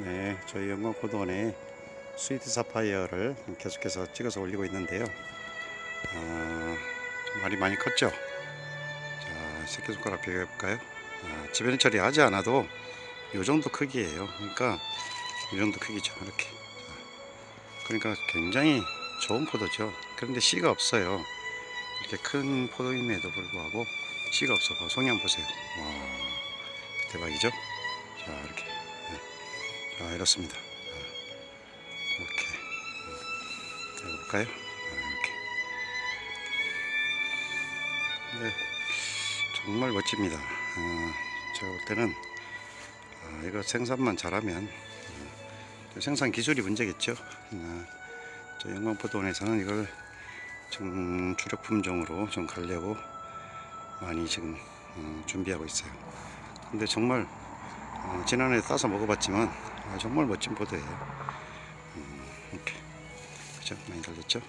네, 저희 영광포도원에 스위트 사파이어를 계속해서 찍어서 올리고 있는데요. 어, 말이 많이 컸죠? 자, 새끼손가락 비교해 볼까요? 아, 지변 처리하지 않아도 이 정도 크기예요. 그러니까 이 정도 크기죠. 이렇게. 자, 그러니까 굉장히 좋은 포도죠. 그런데 씨가 없어요. 이렇게 큰 포도임에도 불구하고 씨가 없어. 봐. 송양 보세요. 와, 대박이죠? 자, 이렇게. 네. 자, 이렇습니다. 자, 이렇게. 음, 해볼까요? 자, 이렇게. 네, 정말 멋집니다. 어, 제가 볼 때는 아, 이거 생산만 잘하면 어, 생산 기술이 문제겠죠. 어, 저 영광포도원에서는 이걸 좀 주력 품종으로 좀 가려고 많이 지금 어, 준비하고 있어요. 근데 정말 어, 지난해 따서 먹어봤지만 아, 정말 멋진 포도예요. 음, 이렇게 그죠? 많이 달렸죠?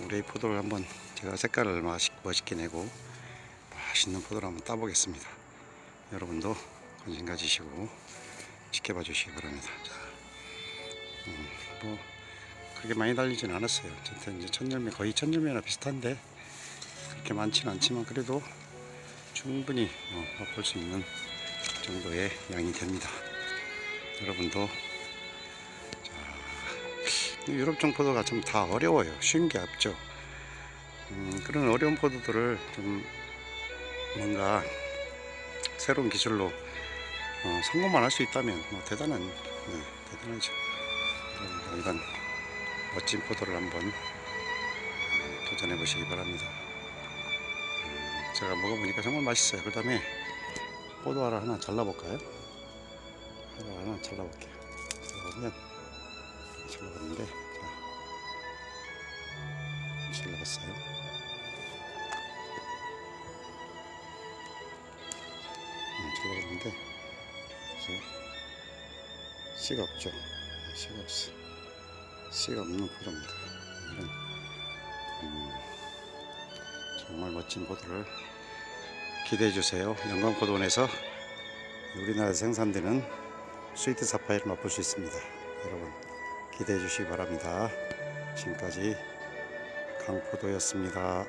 우리 이 포도를 한번 제가 색깔을 맛있, 멋있게 내고 맛있는 포도를 한번 따보겠습니다. 여러분도 관심 가지시고 지켜봐 주시기 바랍니다. 자, 음, 뭐 그렇게 많이 달리진 않았어요. 저한테 이제 천열매 거의 천열매나 비슷한데 그렇게 많지는 않지만 그래도 충분히 뭐 맛볼 수 있는 정도의 양이 됩니다. 여러분도 자, 이 유럽종 포도가 좀 다 어려워요. 쉬운 게 없죠. 음, 그런 어려운 포도들을 좀 뭔가 새로운 기술로 어, 성공만 할 수 있다면 뭐 대단한 네, 대단하죠. 이런 멋진 포도를 한번 음, 도전해 보시기 바랍니다. 음, 제가 먹어보니까 정말 맛있어요. 그 다음에 포도 알을 하나 잘라볼까요? 하나 잘라볼게요. 잘라보면 잘라봤는데 자, 잘라봤어요. 음, 잘라봤는데 그래서 씨가 없죠. 네, 씨가 없어. 씨가 없는 포도입니다. 이런 음, 정말 멋진 포도를 기대해 주세요. 영광포도원에서 우리나라에서 생산되는 스위트 사파이를 맛볼 수 있습니다. 여러분 기대해 주시기 바랍니다. 지금까지 강포도였습니다.